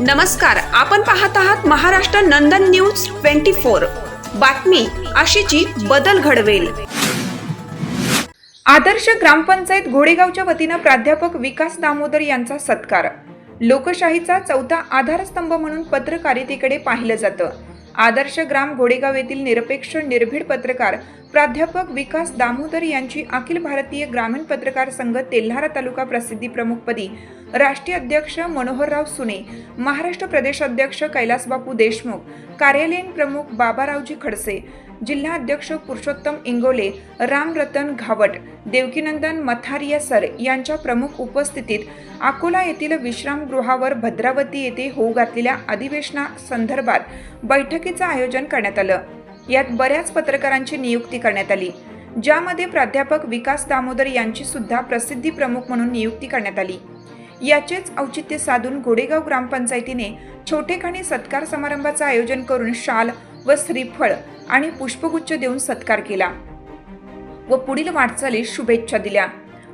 नमस्कार आपण पाहत आहात Maharashtra Nandan news twenty four. बातमी अशीची बदल घडवेल. आदर्श ग्रामपंचायत घोडेगावच्या वतीनं प्राध्यापक विकास दामोदर यांचा सत्कार. लोकशाहीचा चौथा आधारस्तंभ म्हणून पत्रकारितेकडे पाहिलं जातं. आदर्श ग्राम घोडेगाव येथील निरपेक्ष निर्भीड पत्रकार प्राध्यापक विकास दामोदर यांची अखिल भारतीय ग्रामीण पत्रकार संघ तेल्हारा तालुका प्रसिद्धी प्रमुखपदी राष्ट्रीय अध्यक्ष मनोहरराव सुने महाराष्ट्र प्रदेश अध्यक्ष कैलासबापू देशमुख कार्यालयीन प्रमुख बाबारावजी खडसे जिल्हाध्यक्ष पुरुषोत्तम इंगोले रामरतन घावट देवकीनंदन मथारिया सर यांच्या प्रमुख उपस्थितीत अकोला येथील विश्रामगृहावर भद्रावती येथे होऊ घातलेल्या अधिवेशनासंदर्भात बैठकीचं आयोजन करण्यात आलं. यात बऱ्याच पत्रकारांची नियुक्ती करण्यात आली. ज्यामध्ये प्राध्यापक विकास दामोदर यांची सुद्धा प्रसिद्धी प्रमुख म्हणून नियुक्ती करण्यात आली. याचेच औचित्य साधून घोडेगाव ग्रामपंचायतीने छोटेखानी सत्कार समारंभाचं आयोजन करून शाल व श्रीफळ आणि पुष्पगुच्छ देऊन सत्कार केला व पुढील वाटचालीस शुभेच्छा दिल्या.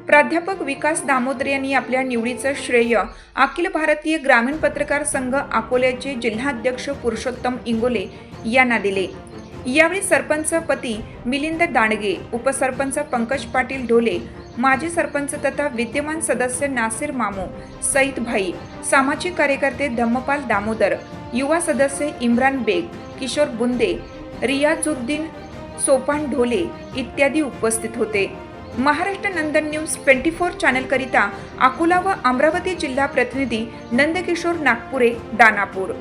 प्राध्यापक विकास दामोदर यांनी आपल्या निवडीचं श्रेय अखिल भारतीय ग्रामीण पत्रकार संघ अकोल्याचे जिल्हाध्यक्ष पुरुषोत्तम इंगोले यांना दिले. यावेळी सरपंच पती मिलिंद दांडगे उपसरपंच पंकज पाटील ढोले माजी सरपंच तथा विद्यमान सदस्य नासिर मामू सईद भाई सामाजिक कार्यकर्ते धम्मपाल दामोदर युवा सदस्य इम्रान बेग किशोर बुंदे रियाजुद्दीन सोपान ढोले इत्यादी उपस्थित होते. Maharashtra Nandan news twenty four चॅनलकरिता Akola व अमरावती जिल्हा प्रतिनिधी नंदकिशोर नागपुरे दानापूर.